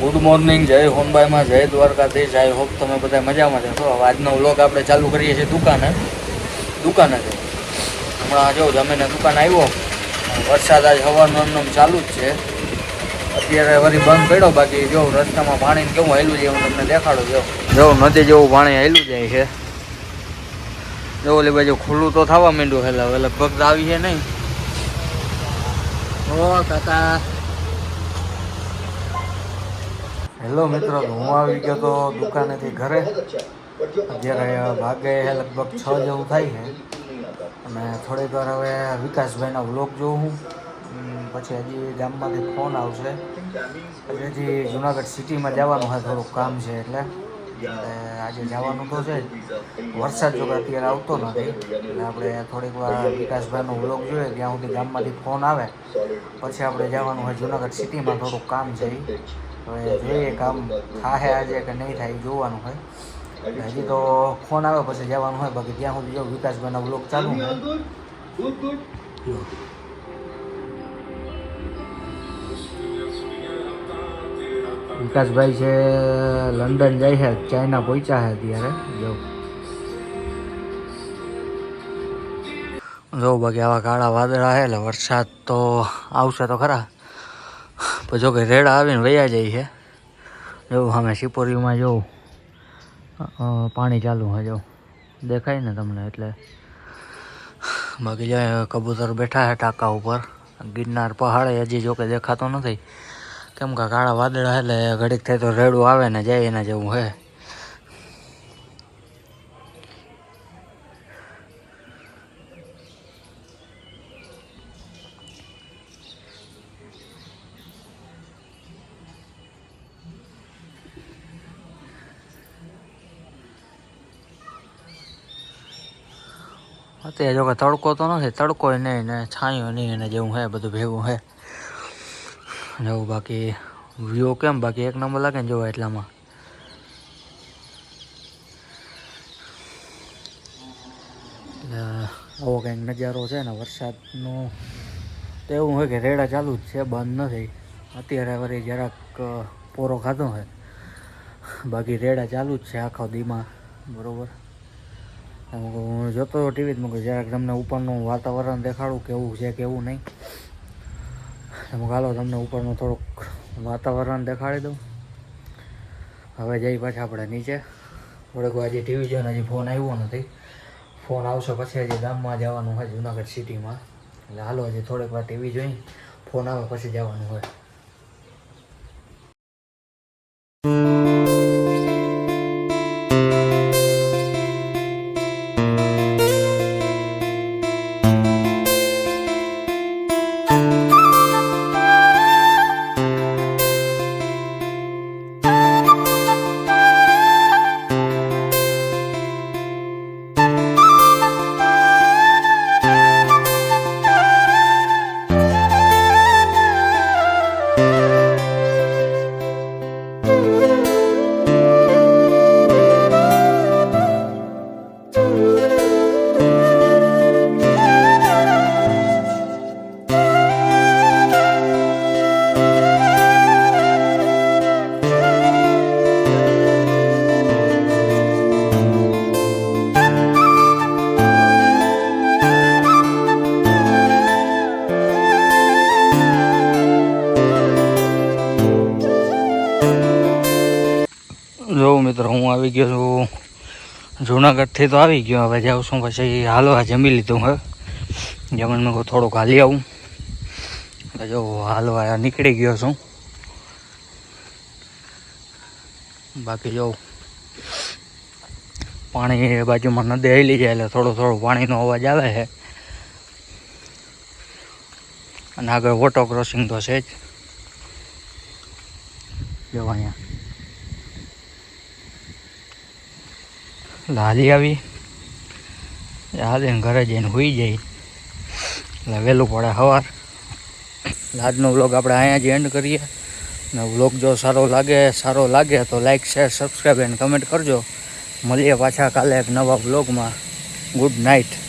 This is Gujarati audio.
ગુડ મોર્નિંગ જય હોનબાઈમાં જય દ્વારકાધીશ આઈ હોપ તમે બધા મજામાં છો. આજનો વ્લોગ આપણે ચાલુ કરીએ છીએ દુકાને. દુકાને છે. હમણાં જો જમીને દુકાન આવ્યો. વરસાદ આજ હવાનો એમનેમ ચાલુ જ છે. અત્યારે વળી બંધ પડ્યો, બાકી જો રસ્તામાં પાણી કેવું હાલ્યું છે, હું તમને દેખાડું જો જો નદી જેવું પાણી હાલ્યું જાય છે. જો ઓલી બાજુ ખુલ્લું તો થવા માંડ્યું હેલા હવે લગભગ આવી છે નહીં. ઓ કાકા. હેલો મિત્રો હું આવી ગયો તો દુકાનેથી ઘરે. અત્યારે ભાગે લગભગ છ જેવું થાય છે. અને થોડીક વાર હવે વિકાસભાઈના વ્લોગ જોઉં હું. પછી હજી ગામમાંથી ફોન આવશે. હજી જુનાગઢ સિટીમાં જવાનું હોય થોડુંક કામ છે એટલે. આજે જવાનું તો છે. વરસાદ જો અત્યારે આવતો નથી. એટલે આપણે થોડીક વાર વિકાસભાઈનો વ્લોગ જોઈએ, ત્યાં સુધી ગામમાંથી ફોન આવે. પછી આપણે જવાનું હોય જુનાગઢ સિટીમાં, થોડુંક કામ છે. હવે જોઈએ કામ થાય આજે કે નહીં થાય જોવાનું હોય. હજી તો ફોન આવે પછી જવાનું હોય બાકી ત્યાં સુધી જો વિકાસભાઈના બ્લોક ચાલુ હોય. વિકાસભાઈ છે લંડન જાય છે ચાઇના પહોંચ્યા છે અત્યારે. જો. જો બાકી આવા કાળા વાદળા છે એટલે વરસાદ તો આવશે તો ખરા. પણ જો કે રેડા આવીને વયા જાય છે. જો અમે શિપોરીમાં જોઉં. પાણી ચાલુ હોય જો દેખાય ને તમને એટલે. બાકી જાય કબૂતર બેઠા છે ટાંકા ઉપર, ગિરનાર પહાડે હજી જોકે દેખાતો નથી. કેમ કે કાળા વાદળા એટલે ઘડીક થાય તો રેડું આવે ને જાય એના જેવું હે અત્યારે જો કે તડકો તો નથી, તડકો નહીં ને છાંયો નહીં એને જેવું હે, બધું ભેગું હે. જવું બાકી વ્યૂ કેમ? બાકી એક નંબર લાગે ને જોવા એટલામાં. એટલે આવો કંઈક નજારો છે ને, વરસાદનો. તો એવું હોય કે રેડા ચાલુ જ છે, બંધ નથી. અત્યારે વળી જરાક પોરો ખાધો છે બાકી રેડા ચાલુ જ છે આખો દીમાં, બરોબર? હું જોતો ટીવી જ મૂકું જરાક તમને ઉપરનું વાતાવરણ દેખાડું કેવું છે કેવું નહીં. અમુક હાલો તમને ઉપરનું થોડુંક વાતાવરણ દેખાડી દઉં. હવે જઈ પાછા આપણે નીચે. થોડીક હજી ટીવી જોઈને હજી ફોન આવ્યો નથી. ફોન આવશે પછી હજી ગામમાં જવાનું હોય જુનાગઢ સિટીમાં. એટલે હાલો હજી થોડીક વાર ટીવી જોઈ. ફોન આવે પછી જવાનું હોય. જો મિત્રો, હું આવી ગયો છું. જુનાગઢથી તો આવી ગયો, હવે જાઉં છું પછી હાલવા જમી લીધું હવે જમણ મેં કહું થોડુંક હાલી આવું. જો હાલવા નીકળી ગયો છું. બાકી જો, પાણી બાજુમાં નદી હેલી જાય એટલે થોડો થોડો પાણીનો અવાજ આવે છે. અને આગળ વોટર ક્રોસિંગ તો છે જ. જો અહીંયા. હાલી આવી. હાલીને ઘરે જઈને હોઈ જાય. એટલે વહેલું પડે સવાર. આજનો વ્લોગ આપણે અહીંયા જ એન્ડ કરીએ. અને વ્લોગ જો સારો લાગે સારો લાગે તો like share subscribe and comment કરજો. મળીએ પાછા કાલે એક નવા વ્લોગમાં. Good night